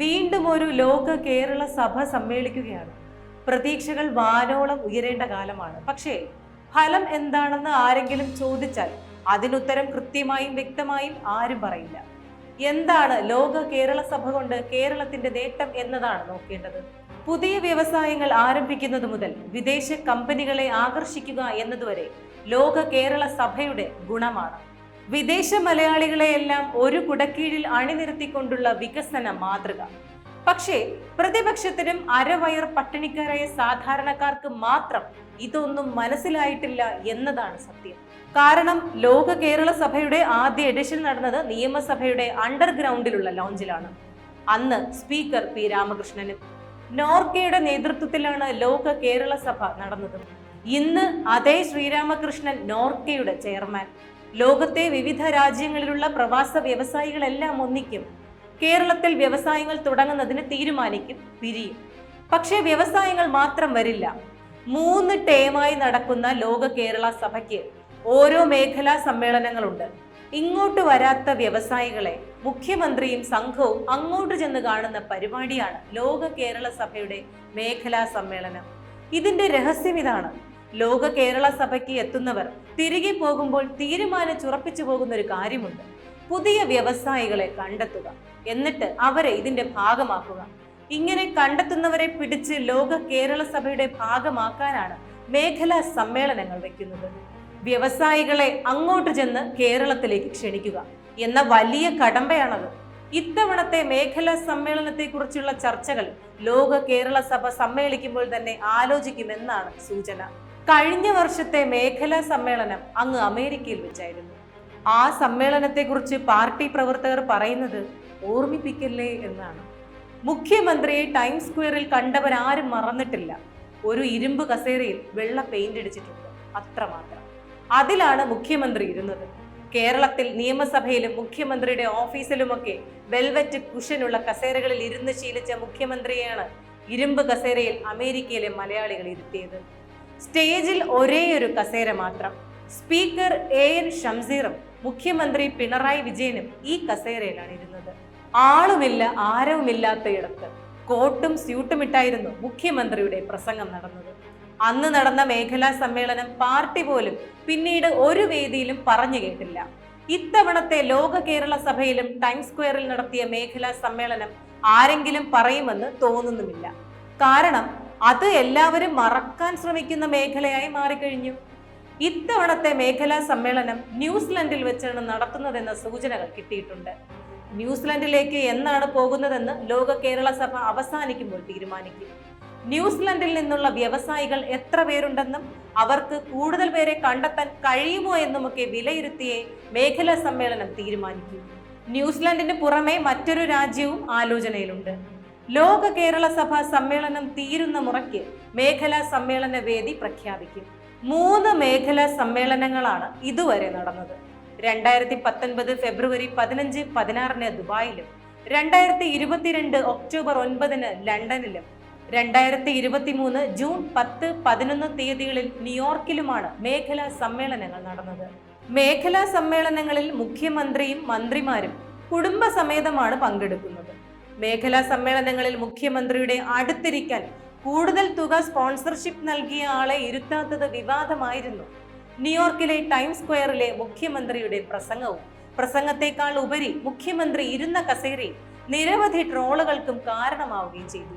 വീണ്ടും ഒരു ലോക കേരള സഭ സമ്മേളിക്കുകയാണ്. പ്രതീക്ഷകൾ വാനോളം ഉയരേണ്ട കാലമാണ്. പക്ഷേ ഫലം എന്താണെന്ന് ആരെങ്കിലും ചോദിച്ചാൽ അതിനുത്തരം കൃത്യമായും വ്യക്തമായും ആരും പറയില്ല. എന്താണ് ലോക കേരള സഭ കൊണ്ട് കേരളത്തിന്റെ നേട്ടം എന്നതാണ് നോക്കേണ്ടത്? പുതിയ വ്യവസായങ്ങൾ ആരംഭിക്കുന്നത് മുതൽ വിദേശ കമ്പനികളെ ആകർഷിക്കുക എന്നതുവരെ ലോക കേരള സഭയുടെ ഗുണമാണ്. വിദേശ മലയാളികളെയെല്ലാം ഒരു കുടക്കീഴിൽ അണിനിരത്തിക്കൊണ്ടുള്ള വികസന മാതൃക. പക്ഷേ പ്രതിപക്ഷത്തിനും അരവയർ പട്ടിണിക്കാരായ സാധാരണക്കാർക്ക് മാത്രം ഇതൊന്നും മനസ്സിലായിട്ടില്ല എന്നതാണ് സത്യം. കാരണം ലോക കേരള സഭയുടെ ആദ്യ എഡിഷൻ നടന്നത് നിയമസഭയുടെ അണ്ടർഗ്രൗണ്ടിലുള്ള ലോഞ്ചിലാണ്. അന്ന് സ്പീക്കർ പി രാമകൃഷ്ണനും നോർക്കയുടെ നേതൃത്വത്തിലാണ് ലോക കേരള സഭ നടന്നത്. ഇന്ന് അതേ ശ്രീരാമകൃഷ്ണൻ നോർക്കയുടെ ചെയർമാൻ. ലോകത്തെ വിവിധ രാജ്യങ്ങളിലുള്ള പ്രവാസ വ്യവസായികളെല്ലാം ഒന്നിക്കും. കേരളത്തിൽ വ്യവസായങ്ങൾ തുടങ്ങുന്നതിന് തീരുമാനിക്കും പിരിയും. പക്ഷേ വ്യവസായങ്ങൾ മാത്രം വരില്ല. മൂന്ന് ടേമായി നടക്കുന്ന ലോക കേരള സഭയ്ക്ക് ഓരോ മേഖലാ സമ്മേളനങ്ങളുണ്ട്. ഇങ്ങോട്ട് വരാത്ത വ്യവസായികളെ മുഖ്യമന്ത്രിയും സംഘവും അങ്ങോട്ട് ചെന്ന് കാണുന്ന പരിപാടിയാണ് ലോക കേരള സഭയുടെ മേഖലാ സമ്മേളനം. ഇതിന്റെ രഹസ്യം ഇതാണ്. ലോക കേരള സഭയ്ക്ക് എത്തുന്നവർ തിരികെ പോകുമ്പോൾ തീരുമാനിച്ചുറപ്പിച്ചു പോകുന്ന ഒരു കാര്യമുണ്ട്. പുതിയ വ്യവസായികളെ കണ്ടെത്തുക. എന്നിട്ട് അവരെ ഇതിന്റെ ഭാഗമാക്കുക. ഇങ്ങനെ കണ്ടെത്തുന്നവരെ പിടിച്ച് ലോക കേരള സഭയുടെ ഭാഗമാക്കാനാണ് മേഖലാ സമ്മേളനങ്ങൾ വെക്കുന്നത്. വ്യവസായികളെ അങ്ങോട്ട് ചെന്ന് കേരളത്തിലേക്ക് ക്ഷണിക്കുക എന്ന വലിയ കടമ്പയാണത്. ഇത്തവണത്തെ മേഖലാ സമ്മേളനത്തെക്കുറിച്ചുള്ള ചർച്ചകൾ ലോക കേരള സഭ സമ്മേളിക്കുമ്പോൾ തന്നെ ആലോചിക്കുമെന്നാണ് സൂചന. കഴിഞ്ഞ വർഷത്തെ മേഖലാ സമ്മേളനം അങ്ങ് അമേരിക്കയിൽ വെച്ചായിരുന്നു. ആ സമ്മേളനത്തെക്കുറിച്ച് പാർട്ടി പ്രവർത്തകർ പറയുന്നത് ഓർമ്മിപ്പിക്കല്ലേ എന്നാണ്. മുഖ്യമന്ത്രിയെ ടൈം സ്ക്വയറിൽ കണ്ടവരാരും മറന്നിട്ടില്ല. ഒരു ഇരുമ്പ് കസേരയിൽ വെള്ള പെയിന്റ് അടിച്ചിട്ടുണ്ട് അത്രമാത്രം. അതിലാണ് മുഖ്യമന്ത്രി ഇരുന്നത്. കേരളത്തിൽ നിയമസഭയിലും മുഖ്യമന്ത്രിയുടെ ഓഫീസിലുമൊക്കെ വെൽവെറ്റ് കുഷനുള്ള കസേരകളിൽ ഇരുന്ന് ശീലിച്ച മുഖ്യമന്ത്രിയാണ് ഇരുമ്പ് കസേരയിൽ അമേരിക്കയിലെ മലയാളികൾ ഇരുത്തിയത്. സ്റ്റേജിൽ ഒരേ ഒരു കസേര മാത്രം. സ്പീക്കർ എ എൻ ഷംസീറും മുഖ്യമന്ത്രി പിണറായി വിജയനും ഈ കസേരയിലാണ് ഇരുന്നത്. ആളുമില്ല ആരവുമില്ലാത്തയിടത്ത് കോട്ടും സ്യൂട്ടും ഇട്ടായിരുന്നു മുഖ്യമന്ത്രിയുടെ പ്രസംഗം നടന്നത്. അന്ന് നടന്ന മേഖലാ സമ്മേളനം പാർട്ടി പോലും പിന്നീട് ഒരു വേദിയിലും പറഞ്ഞു കേട്ടില്ല. ഇത്തവണത്തെ ലോക കേരള സഭയിലും ടൈം സ്ക്വയറിൽ നടത്തിയ മേഖലാ സമ്മേളനം ആരെങ്കിലും പറയുമെന്ന് തോന്നുന്നുമില്ല. കാരണം അത് എല്ലാവരും മറക്കാൻ ശ്രമിക്കുന്ന മേഖലയായി മാറിക്കഴിഞ്ഞു. ഇത്തവണത്തെ മേഖലാ സമ്മേളനം ന്യൂസിലൻഡിൽ വെച്ചാണ് നടത്തുന്നതെന്ന സൂചനകൾ കിട്ടിയിട്ടുണ്ട്. ന്യൂസിലൻഡിലേക്ക് എന്നാണ് പോകുന്നതെന്ന് ലോക കേരള സഭ അവസാനിക്കുമ്പോൾ തീരുമാനിക്കും. ന്യൂസിലൻഡിൽ നിന്നുള്ള വ്യവസായികൾ എത്ര പേരുണ്ടെന്നും അവർക്ക് കൂടുതൽ പേരെ കണ്ടെത്താൻ കഴിയുമോ എന്നുമൊക്കെ വിലയിരുത്തിയേ മേഖലാ സമ്മേളനം തീരുമാനിക്കും. ന്യൂസിലൻഡിന് പുറമെ മറ്റൊരു രാജ്യവും ആലോചനയിലുണ്ട്. ലോക കേരള സഭ സമ്മേളനം തീരുന്ന മുറയ്ക്ക് മേഖലാ സമ്മേളന വേദി പ്രഖ്യാപിക്കും. മൂന്ന് മേഖലാ സമ്മേളനങ്ങളാണ് ഇതുവരെ നടന്നത്. രണ്ടായിരത്തി പത്തൊൻപത് ഫെബ്രുവരി പതിനഞ്ച് പതിനാറിന് ദുബായിലും രണ്ടായിരത്തി ഇരുപത്തിരണ്ട് ഒക്ടോബർ ഒൻപതിന് ലണ്ടനിലും രണ്ടായിരത്തി ഇരുപത്തി മൂന്ന് ജൂൺ പത്ത് പതിനൊന്ന് തീയതികളിൽ ന്യൂയോർക്കിലുമാണ് മേഖലാ സമ്മേളനങ്ങൾ നടന്നത്. മേഖലാ സമ്മേളനങ്ങളിൽ മുഖ്യമന്ത്രിയും മന്ത്രിമാരും കുടുംബസമേതമാണ് പങ്കെടുക്കുന്നത്. മേഖലാ സമ്മേളനങ്ങളിൽ മുഖ്യമന്ത്രിയുടെ അടുത്തിരിക്കാൻ കൂടുതൽ തുക സ്പോൺസർഷിപ്പ് നൽകിയ ആളെ ഇരുത്താത്തത് വിവാദമായിരുന്നു. ന്യൂയോർക്കിലെ ടൈം സ്ക്വയറിലെ മുഖ്യമന്ത്രിയുടെ പ്രസംഗവും പ്രസംഗത്തെക്കാൾ ഉപരി മുഖ്യമന്ത്രി ഇരുന്ന കസേരയിൽ നിരവധി ട്രോളുകൾക്കും കാരണമാവുകയും ചെയ്തു.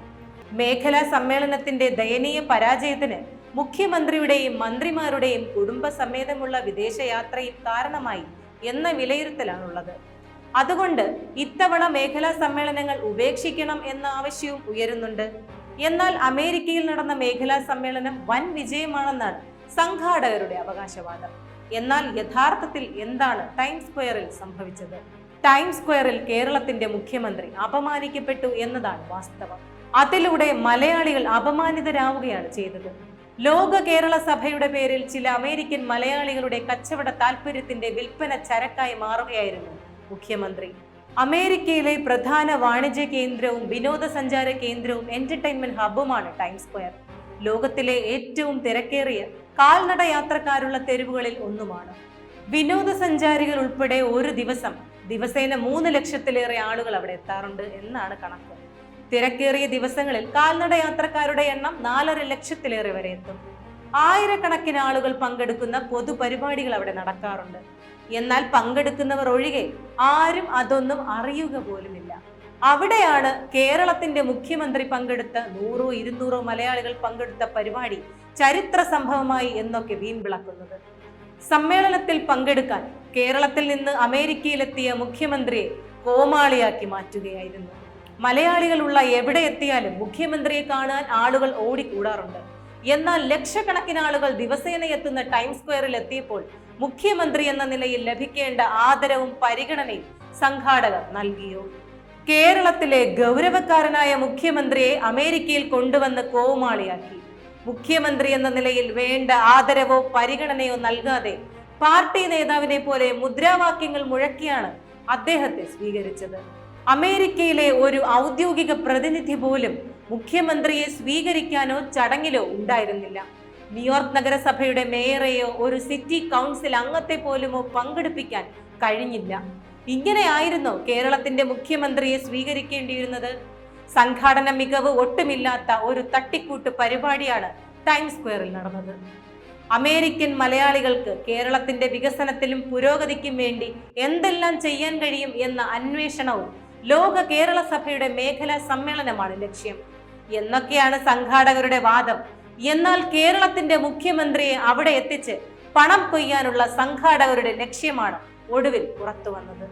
മേഖലാ സമ്മേളനത്തിന്റെ ദയനീയ പരാജയത്തിന് മുഖ്യമന്ത്രിയുടെയും മന്ത്രിമാരുടെയും കുടുംബസമേതമുള്ള വിദേശയാത്രയും കാരണമായി എന്ന വിലയിരുത്തലാണുള്ളത്. അതുകൊണ്ട് ഇത്തവണ മേഖലാ സമ്മേളനങ്ങൾ ഉപേക്ഷിക്കണം എന്ന ആവശ്യവും ഉയരുന്നുണ്ട്. എന്നാൽ അമേരിക്കയിൽ നടന്ന മേഖലാ സമ്മേളനം വൻ വിജയമാണെന്നാണ് സംഘാടകരുടെ അവകാശവാദം. എന്നാൽ യഥാർത്ഥത്തിൽ എന്താണ് ടൈം സ്ക്വയറിൽ സംഭവിച്ചത്? ടൈം സ്ക്വയറിൽ കേരളത്തിന്റെ മുഖ്യമന്ത്രി അപമാനിക്കപ്പെട്ടു എന്നതാണ് വാസ്തവം. അതിലൂടെ മലയാളികൾ അപമാനിതരാവുകയാണ് ചെയ്തത്. ലോക കേരള സഭയുടെ പേരിൽ ചില അമേരിക്കൻ മലയാളികളുടെ കച്ചവട താല്പര്യത്തിന്റെ വിൽപ്പന ചരക്കായി മാറുകയായിരുന്നു മുഖ്യമന്ത്രി. അമേരിക്കയിലെ പ്രധാന വാണിജ്യ കേന്ദ്രവും വിനോദസഞ്ചാര കേന്ദ്രവും എന്റർടൈൻമെന്റ് ഹബ്ബുമാണ് ടൈം സ്ക്വയർ ലോകത്തിലെ ഏറ്റവും തിരക്കേറിയ കാൽനട യാത്രക്കാരുള്ള തെരുവുകളിൽ ഒന്നുമാണ്. വിനോദസഞ്ചാരികൾ ഉൾപ്പെടെ ഒരു ദിവസം ദിവസേന മൂന്ന് ലക്ഷത്തിലേറെ ആളുകൾ അവിടെ എത്താറുണ്ട് എന്നാണ് കണക്ക്. തിരക്കേറിയ ദിവസങ്ങളിൽ കാൽനട യാത്രക്കാരുടെ എണ്ണം നാലര ലക്ഷത്തിലേറെ വരെ എത്തും. ആയിരക്കണക്കിന് ആളുകൾ പങ്കെടുക്കുന്ന പൊതുപരിപാടികൾ അവിടെ നടക്കാറുണ്ട്. എന്നാൽ പങ്കെടുക്കുന്നവർ ഒഴികെ ആരും അതൊന്നും അറിയുക പോലുമില്ല. അവിടെയാണ് കേരളത്തിന്റെ മുഖ്യമന്ത്രി പങ്കെടുത്ത നൂറോ ഇരുന്നൂറോ മലയാളികൾ പങ്കെടുത്ത പരിപാടി ചരിത്ര സംഭവമായി എന്നൊക്കെ വീൺവിളക്കുന്നത് സമ്മേളനത്തിൽ പങ്കെടുക്കാൻ കേരളത്തിൽ നിന്ന് അമേരിക്കയിലെത്തിയ മുഖ്യമന്ത്രിയെ കോമാളിയാക്കി മാറ്റുകയായിരുന്നു. മലയാളികളുള്ള എവിടെ എത്തിയാലും മുഖ്യമന്ത്രിയെ കാണാൻ ആളുകൾ ഓടിക്കൂടാറുണ്ട്. എന്നാൽ ലക്ഷക്കണക്കിന് ആളുകൾ ദിവസേന എത്തുന്ന ടൈം സ്ക്വയറിൽ എത്തിയപ്പോൾ മുഖ്യമന്ത്രി എന്ന നിലയിൽ ലഭിക്കേണ്ട ആദരവും പരിഗണനയും സംഘാടകർ നൽകിയോ? കേരളത്തിലെ ഗൗരവക്കാരനായ മുഖ്യമന്ത്രിയെ അമേരിക്കയിൽ കൊണ്ടുവന്ന് കോമാളിയാക്കി. മുഖ്യമന്ത്രി എന്ന നിലയിൽ വേണ്ട ആദരവോ പരിഗണനയോ നൽകാതെ പാർട്ടി നേതാവിനെ പോലെ മുദ്രാവാക്യങ്ങൾ മുഴക്കിയാണ് അദ്ദേഹത്തെ സ്വീകരിച്ചത്. അമേരിക്കയിലെ ഒരു ഔദ്യോഗിക പ്രതിനിധി പോലും മുഖ്യമന്ത്രിയെ സ്വീകരിക്കാനോ ചടങ്ങിലോ ഉണ്ടായിരുന്നില്ല. ന്യൂയോർക്ക് നഗരസഭയുടെ മേയറെയോ ഒരു സിറ്റി കൗൺസിൽ അംഗത്തെ പോലുമോ പങ്കെടുപ്പിക്കാൻ കഴിഞ്ഞില്ല. ഇങ്ങനെയായിരുന്നോ കേരളത്തിന്റെ മുഖ്യമന്ത്രിയെ സ്വീകരിക്കേണ്ടിയിരുന്നത്? സംഘാടന മികവ് ഒട്ടുമില്ലാത്ത ഒരു തട്ടിക്കൂട്ട് പരിപാടിയാണ് ടൈം സ്ക്വയറിൽ നടന്നത്. അമേരിക്കൻ മലയാളികൾക്ക് കേരളത്തിന്റെ വികസനത്തിലും പുരോഗതിക്കും വേണ്ടി എന്തെല്ലാം ചെയ്യാൻ കഴിയും എന്ന അന്വേഷണവും ലോക കേരള സഭയുടെ മേഖലാ സമ്മേളനമാണ് ലക്ഷ്യം. എന്നൊക്കെയാണ് സംഘാടകരുടെ വാദം. എന്നാൽ കേരളത്തിന്റെ മുഖ്യമന്ത്രിയെ അവിടെ എത്തിച്ച് പണം കൊയ്യാനുള്ള സംഘാടകരുടെ ലക്ഷ്യമാണ് ഒടുവിൽ പുറത്തു വന്നത്